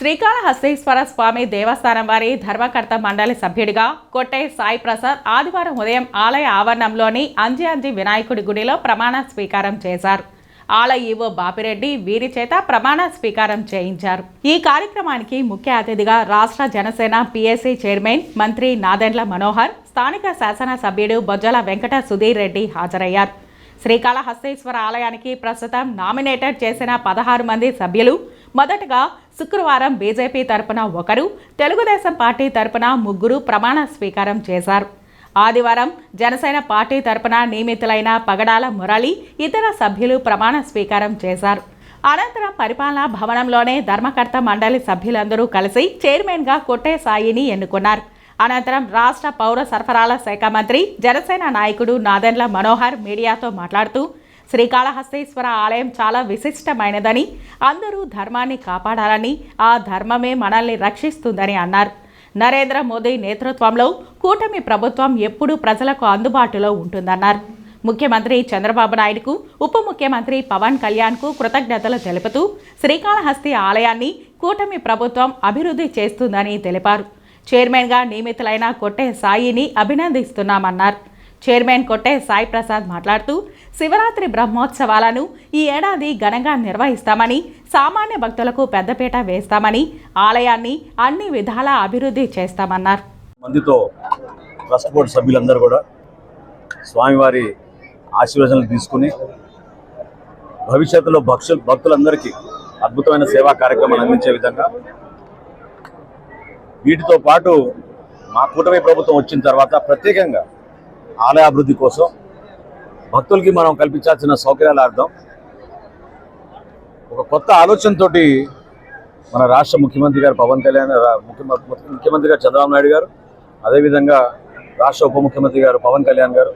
శ్రీకాళహస్తీశ్వర స్వామి దేవస్థానం వారి ధర్మకర్త మండలి సభ్యుడిగా కొట్టే సాయి ప్రసాద్ ఆదివారం ఉదయం ఆలయ ఆవరణంలోని అంజి అంజి వినాయకుడి గుడిలో ప్రమాణ స్వీకారం చేశారు. ఆలయ ఈవో బాపిరెడ్డి వీరి చేత ప్రమాణ స్వీకారం చేయించారు. ఈ కార్యక్రమానికి ముఖ్య అతిథిగా రాష్ట్ర జనసేన పిఎస్సి చైర్మన్ మంత్రి నాదెండ్ల మనోహర్ స్థానిక శాసనసభ్యుడు బొజ్జల వెంకట సుధీర్ రెడ్డి హాజరయ్యారు. శ్రీకాళహస్తీశ్వర ఆలయానికి ప్రస్తుతం నామినేటెడ్ చేసిన పదహారు మంది సభ్యులు మొదటగా శుక్రవారం బీజేపీ తరపున ఒకరు తెలుగుదేశం పార్టీ తరపున ముగ్గురు ప్రమాణ స్వీకారం చేశారు. ఆదివారం జనసేన పార్టీ తరపున నియమితులైన పగడాల మురళి ఇతర సభ్యులు ప్రమాణ స్వీకారం చేశారు. అనంతరం పరిపాలనా భవనంలోనే ధర్మకర్త మండలి సభ్యులందరూ కలిసి చైర్మన్గా కొట్టే సాయిని ఎన్నుకున్నారు. అనంతరం రాష్ట్ర పౌర సరఫరాల శాఖ మంత్రి జనసేన నాయకుడు నాదెండ్ల మనోహర్ మీడియాతో మాట్లాడుతూ శ్రీకాళహస్తీశ్వర ఆలయం చాలా విశిష్టమైనదని అందరూ ధర్మాన్ని కాపాడాలని ఆ ధర్మమే మనల్ని రక్షిస్తుందని అన్నారు. నరేంద్ర మోదీ నేతృత్వంలో కూటమి ప్రభుత్వం ఎప్పుడూ ప్రజలకు అందుబాటులో ఉంటుందన్నారు. ముఖ్యమంత్రి చంద్రబాబు నాయుడుకు ఉప ముఖ్యమంత్రి పవన్ కళ్యాణ్కు కృతజ్ఞతలు తెలుపుతూ శ్రీకాళహస్తి ఆలయాన్ని కూటమి ప్రభుత్వం అభివృద్ధి చేస్తుందని తెలిపారు. చైర్మన్గా నియమితులైన కొట్టే సాయిని అభినందిస్తున్నామన్నారు. చైర్మన్ కొట్టే సాయి ప్రసాద్ మాట్లాడుతూ శివరాత్రి బ్రహ్మోత్సవాలను ఈ ఏడాది ఘనంగా నిర్వహిస్తామని సామాన్య భక్తులకు పెద్దపీట వేస్తామని ఆలయాన్ని అన్ని విధాలా అభివృద్ధి చేస్తామన్నారు. మందితో ట్రస్ట్ బోర్డు సభ్యులందరూ కూడా స్వామివారి ఆశీర్వచనలు తీసుకుని భవిష్యత్తులో భక్ష భక్తులందరికీ అద్భుతమైన సేవా కార్యక్రమాలు అందించే విధంగా వీటితో పాటు మా కూటమి ప్రభుత్వం వచ్చిన తర్వాత ప్రత్యేకంగా ఆలయ అభివృద్ధి కోసం భక్తులకి మనం కల్పించాల్సిన సౌకర్యాల అర్థం ఒక కొత్త ఆలోచనతోటి మన రాష్ట్ర ముఖ్యమంత్రి గారు పవన్ కళ్యాణ్ ముఖ్యమంత్రి గారు చంద్రబాబు నాయుడు గారు అదేవిధంగా రాష్ట్ర ఉప ముఖ్యమంత్రి గారు పవన్ కళ్యాణ్ గారు.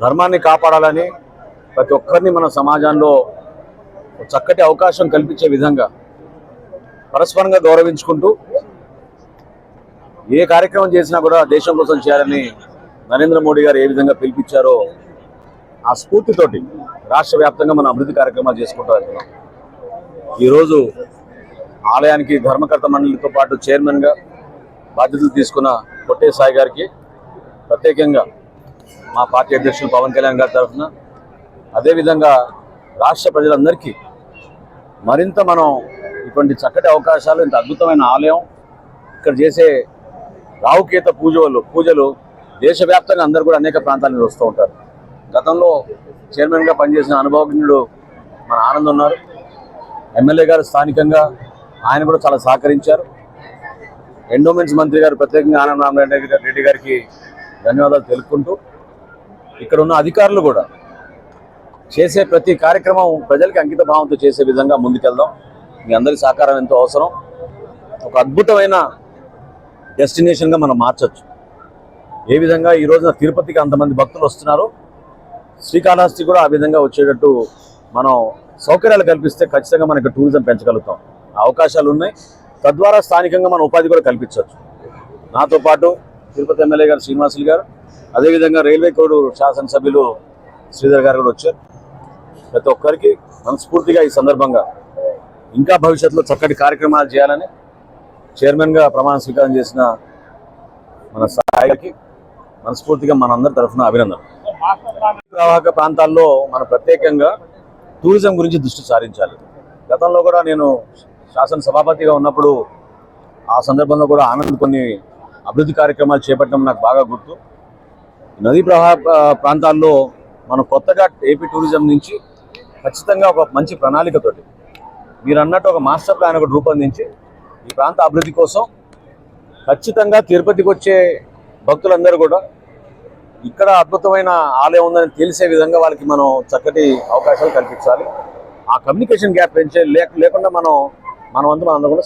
ధర్మాన్ని కాపాడాలని ప్రతి ఒక్కరిని మన సమాజంలో చక్కటి అవకాశం కల్పించే విధంగా పరస్పరంగా గౌరవించుకుంటూ ఏ కార్యక్రమం చేసినా కూడా దేశం కోసం చేయాలని నరేంద్ర మోడీ గారు ఏ విధంగా పిలిపించారో ఆ స్ఫూర్తితోటి రాష్ట్ర వ్యాప్తంగా మనం అభివృద్ధి కార్యక్రమాలు చేసుకుంటూ వెళ్తున్నాం. ఈరోజు ఆలయానికి ధర్మకర్త మండలితో పాటు చైర్మన్గా బాధ్యతలు తీసుకున్న కొట్టే సాయి గారికి ప్రత్యేకంగా మా పార్టీ అధ్యక్షులు పవన్ కళ్యాణ్ గారి తరఫున అదేవిధంగా రాష్ట్ర ప్రజలందరికీ మరింత మనం ఇటువంటి చక్కటి అవకాశాలు ఇంత అద్భుతమైన ఆలయం ఇక్కడ చేసే రావుకేత పూజలు పూజలు దేశవ్యాప్తంగా అందరూ కూడా అనేక ప్రాంతాల నుంచి వస్తూ ఉంటారు. గతంలో చైర్మన్గా పనిచేసిన అనుభవజ్ఞుడు మన ఆనంద్ ఉన్నారు. ఎమ్మెల్యే గారు స్థానికంగా ఆయన కూడా చాలా సహకరించారు. ఎండోమెంట్స్ మంత్రి గారు ప్రత్యేకంగా ఆనంద రామరెడ్డి గారి- రెడ్డి గారికి ధన్యవాదాలు తెలుపుకుంటూ ఇక్కడ ఉన్న అధికారులు కూడా చేసే ప్రతి కార్యక్రమం ప్రజలకి అంకిత భావంతో చేసే విధంగా ముందుకెళ్దాం. మీ అందరి సహకారం ఎంతో అవసరం. ఒక అద్భుతమైన డెస్టినేషన్గా మనం మార్చచ్చు. ఏ విధంగా ఈ రోజున తిరుపతికి అంతమంది భక్తులు వస్తున్నారు? శ్రీకాళహస్తి కూడా ఆ విధంగా వచ్చేటట్టు మనం సౌకర్యాలు కల్పిస్తే ఖచ్చితంగా మనకి టూరిజం పెంచగలుగుతాం. ఆ అవకాశాలు ఉన్నాయి తద్వారా స్థానికంగా మన ఉపాధి కూడా కల్పించవచ్చు. నాతో పాటు తిరుపతి ఎమ్మెల్యే గారు శ్రీనివాసులు గారు అదేవిధంగా రైల్వే కోడు శాసనసభ్యులు శ్రీధర్ గారు కూడా వచ్చారు. ప్రతి ఒక్కరికి మనస్ఫూర్తిగా ఈ సందర్భంగా ఇంకా భవిష్యత్తులో చక్కటి కార్యక్రమాలు చేయాలని చైర్మన్గా ప్రమాణ స్వీకారం చేసిన మన సాయికి మనస్ఫూర్తిగా మనందరి తరఫున అభినందన ప్రవాహక ప్రాంతాల్లో మనం ప్రత్యేకంగా టూరిజం గురించి దృష్టి సారించాలి. గతంలో కూడా నేను శాసన సభాపతిగా ఉన్నప్పుడు ఆ సందర్భంలో కూడా ఆనంద్ కొన్ని అభివృద్ధి కార్యక్రమాలు చేపట్టడం నాకు బాగా గుర్తు. నదీ ప్రవాహ ప్రాంతాల్లో మనం కొత్తగా ఏపీ టూరిజం నుంచి ఖచ్చితంగా ఒక మంచి ప్రణాళికతోటి మీరు అన్నట్టు ఒక మాస్టర్ ప్లాన్ ఒకటి రూపొందించి ఈ ప్రాంత అభివృద్ధి కోసం ఖచ్చితంగా తిరుపతికి వచ్చే భక్తులందరూ కూడా ఇక్కడ అద్భుతమైన ఆలయం ఉందని తెలిసే విధంగా వాళ్ళకి మనం చక్కటి అవకాశాలు కల్పించాలి. ఆ కమ్యూనికేషన్ గ్యాప్ పెంచే లేకుండా మనం మన వంతు మనం అందరం కూడా